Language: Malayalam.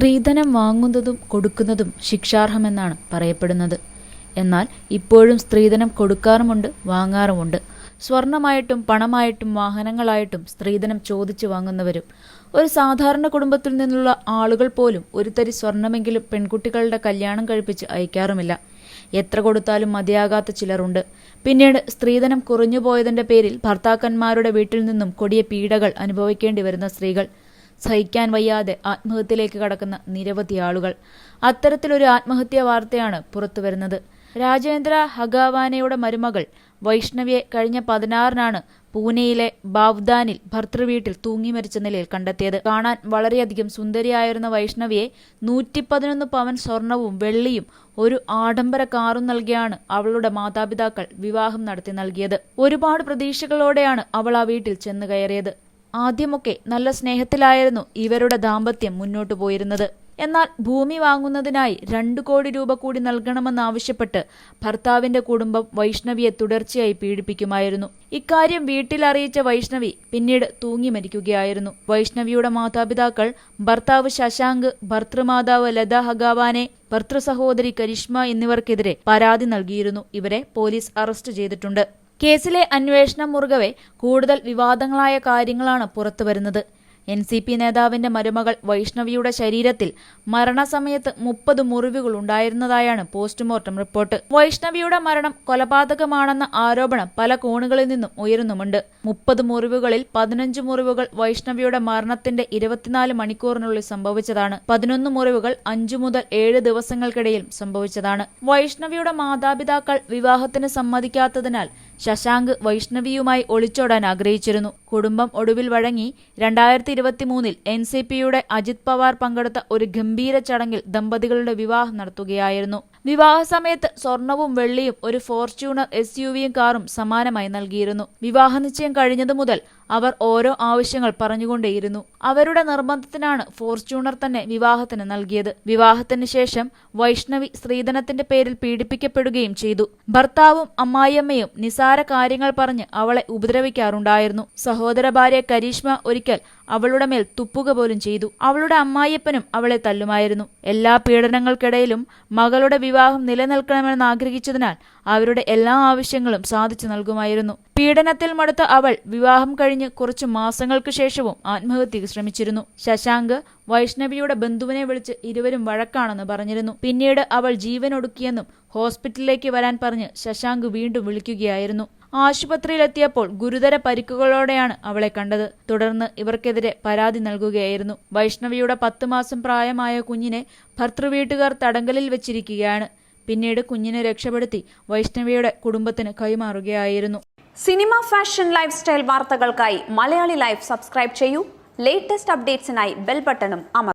സ്ത്രീധനം വാങ്ങുന്നതും കൊടുക്കുന്നതും ശിക്ഷാർഹമെന്നാണ് പറയപ്പെടുന്നത്. എന്നാൽ ഇപ്പോഴും സ്ത്രീധനം കൊടുക്കാറുമുണ്ട് വാങ്ങാറുമുണ്ട്. സ്വർണമായിട്ടും പണമായിട്ടും വാഹനങ്ങളായിട്ടും സ്ത്രീധനം ചോദിച്ചു വാങ്ങുന്നവരും ഒരു സാധാരണ കുടുംബത്തിൽ നിന്നുള്ള ആളുകൾ പോലും ഒരു തരി സ്വർണമെങ്കിലും പെൺകുട്ടികളുടെ കല്യാണം കഴിപ്പിച്ച് അയക്കാറുമില്ല. എത്ര കൊടുത്താലും മതിയാകാത്ത ചിലരുണ്ട്. പിന്നീട് സ്ത്രീധനം കുറഞ്ഞുപോയതിന്റെ പേരിൽ ഭർത്താക്കന്മാരുടെ വീട്ടിൽ നിന്നും കൊടിയ പീഡകൾ അനുഭവിക്കേണ്ടി വരുന്ന സ്ത്രീകൾ സഹിക്കാൻ വയ്യാതെ ആത്മഹത്യയിലേക്ക് കടക്കുന്ന നിരവധി ആളുകൾ. അത്തരത്തിലൊരു ആത്മഹത്യാ വാർത്തയാണ് പുറത്തുവരുന്നത് രാജേന്ദ്ര ഹഗാവാനയുടെ മരുമകൾ വൈഷ്ണവിയെ കഴിഞ്ഞ പതിനാറിനാണ് പൂനെയിലെ ബാവ്ദാനിൽ ഭർത്തൃവീട്ടിൽ തൂങ്ങി മരിച്ച നിലയിൽ കണ്ടെത്തിയത്. കാണാൻ വളരെയധികം സുന്ദരിയായിരുന്ന വൈഷ്ണവിയെ നൂറ്റി പതിനൊന്ന് പവൻ സ്വർണവും വെള്ളിയും ഒരു ആഡംബര കാറും നൽകിയാണ് അവളുടെ മാതാപിതാക്കൾ വിവാഹം നടത്തി നൽകിയത്. ഒരുപാട് പ്രതീക്ഷകളോടെയാണ് അവൾ ആ വീട്ടിൽ ചെന്നു കയറിയത്. ആദ്യമൊക്കെ നല്ല സ്നേഹത്തിലായിരുന്നു ഇവരുടെ ദാമ്പത്യം മുന്നോട്ടു പോയിരുന്നത്. എന്നാൽ ഭൂമി വാങ്ങുന്നതിനായി രണ്ടു കോടി രൂപ കൂടി നൽകണമെന്നാവശ്യപ്പെട്ട് ഭർത്താവിന്റെ കുടുംബം വൈഷ്ണവിയെ തുടർച്ചയായി പീഡിപ്പിക്കുമായിരുന്നു. ഇക്കാര്യം വീട്ടിലറിയിച്ച വൈഷ്ണവി പിന്നീട് തൂങ്ങി മരിക്കുകയായിരുന്നു. വൈഷ്ണവിയുടെ മാതാപിതാക്കൾ ഭർത്താവ് ശശാങ്ക് ഭർത്തൃമാതാവ് ലത ഹഗാവാനെ ഭർത്തൃസഹോദരി കരിഷ്മ എന്നിവർക്കെതിരെ പരാതി നൽകിയിരുന്നു. ഇവരെ പോലീസ് അറസ്റ്റ് ചെയ്തിട്ടുണ്ട്. കേസിലെ അന്വേഷണം മുറുകവെ കൂടുതൽ വിവാദങ്ങളായ കാര്യങ്ങളാണ് പുറത്തുവരുന്നത്. എൻ സി പി നേതാവിന്റെ മരുമകൾ വൈഷ്ണവിയുടെ ശരീരത്തിൽ മരണസമയത്ത് മുപ്പത് മുറിവുകൾ ഉണ്ടായിരുന്നതായാണ് പോസ്റ്റ്മോർട്ടം റിപ്പോർട്ട്. വൈഷ്ണവിയുടെ മരണം കൊലപാതകമാണെന്ന ആരോപണം പല കോണുകളിൽ നിന്നും ഉയരുന്നുമുണ്ട്. മുപ്പത് മുറിവുകളിൽ പതിനഞ്ച് മുറിവുകൾ വൈഷ്ണവിയുടെ മരണത്തിന്റെ ഇരുപത്തിനാല് മണിക്കൂറിനുള്ളിൽ സംഭവിച്ചതാണ്. പതിനൊന്ന് മുറിവുകൾ അഞ്ചു മുതൽ ഏഴ് ദിവസങ്ങൾക്കിടയിൽ സംഭവിച്ചതാണ്. വൈഷ്ണവിയുടെ മാതാപിതാക്കൾ വിവാഹത്തിന് സമ്മതിക്കാത്തതിനാൽ ശശാങ്ക് വൈഷ്ണവിയുമായി ഒളിച്ചോടാൻ ആഗ്രഹിച്ചിരുന്നു. കുടുംബം ഒടുവിൽ വഴങ്ങി രണ്ടായിരത്തി ഇരുപത്തി മൂന്നിൽ എൻ സി പിയുടെ അജിത് പവാർ പങ്കെടുത്ത ഒരു ഗംഭീര ചടങ്ങിൽ ദമ്പതികളുടെ വിവാഹം നടത്തുകയായിരുന്നു. വിവാഹ സമയത്ത് സ്വർണവും വെള്ളിയും ഒരു ഫോർച്യൂണർ എസ് യു കാറും സമാനമായി നൽകിയിരുന്നു. വിവാഹ നിശ്ചയം കഴിഞ്ഞതു മുതൽ അവർ ഓരോ ആവശ്യങ്ങൾ പറഞ്ഞുകൊണ്ടേയിരുന്നു. അവരുടെ നിർബന്ധത്തിനാണ് ഫോർച്യൂണർ തന്നെ വിവാഹത്തിന് നൽകിയത്. വിവാഹത്തിന് ശേഷം വൈഷ്ണവി സ്ത്രീധനത്തിന്റെ പേരിൽ പീഡിപ്പിക്കപ്പെടുകയും ചെയ്തു. ഭർത്താവും അമ്മായിയമ്മയും നിസാര കാര്യങ്ങൾ പറഞ്ഞ് അവളെ ഉപദ്രവിക്കാറുണ്ടായിരുന്നു. സഹോദര ഭാര്യ കരീഷ്മ ഒരിക്കൽ അവളുടെ മേൽ തുപ്പുക പോലും ചെയ്തു. അവളുടെ അമ്മായിയപ്പനും അവളെ തല്ലുമായിരുന്നു. എല്ലാ പീഡനങ്ങൾക്കിടയിലും മകളുടെ വിവാഹം നിലനിൽക്കണമെന്ന് ആഗ്രഹിച്ചതിനാൽ അവരുടെ എല്ലാ ആവശ്യങ്ങളും സാധിച്ചു നൽകുമായിരുന്നു. പീഡനത്തിൽ മടുത്ത അവൾ വിവാഹം കഴിഞ്ഞ് കുറച്ചു മാസങ്ങൾക്ക് ശേഷവും ആത്മഹത്യക്ക് ശ്രമിച്ചിരുന്നു. ശശാങ്ക് വൈഷ്ണവിയുടെ ബന്ധുവിനെ വിളിച്ച് ഇരുവരും വഴക്കാണെന്ന് പറഞ്ഞിരുന്നു. പിന്നീട് അവൾ ജീവനൊടുക്കിയെന്നും ഹോസ്പിറ്റലിലേക്ക് വരാൻ പറഞ്ഞ് ശശാങ്ക് വീണ്ടും വിളിക്കുകയായിരുന്നു. ആശുപത്രിയിലെത്തിയപ്പോൾ ഗുരുതര പരിക്കുകളോടെയാണ് അവളെ കണ്ടത്. തുടർന്ന് ഇവർക്കെതിരെ പരാതി നൽകുകയായിരുന്നു. വൈഷ്ണവിയുടെ പത്ത് മാസം പ്രായമായ കുഞ്ഞിനെ ഭർത്തൃവീട്ടുകാർ തടങ്കലിൽ വെച്ചിരിക്കുകയാണ്. പിന്നീട് കുഞ്ഞിനെ രക്ഷപ്പെടുത്തി വൈഷ്ണവിയുടെ കുടുംബത്തിന് കൈമാറുകയായിരുന്നു. സിനിമ ഫാഷൻ ലൈഫ് സ്റ്റൈൽ വാർത്തകൾക്കായി മലയാളി ലൈഫ് സബ്സ്ക്രൈബ് ചെയ്യൂ. ലേറ്റസ്റ്റ് അപ്ഡേറ്റ്സിനായി ബെൽ ബട്ടണും അമർ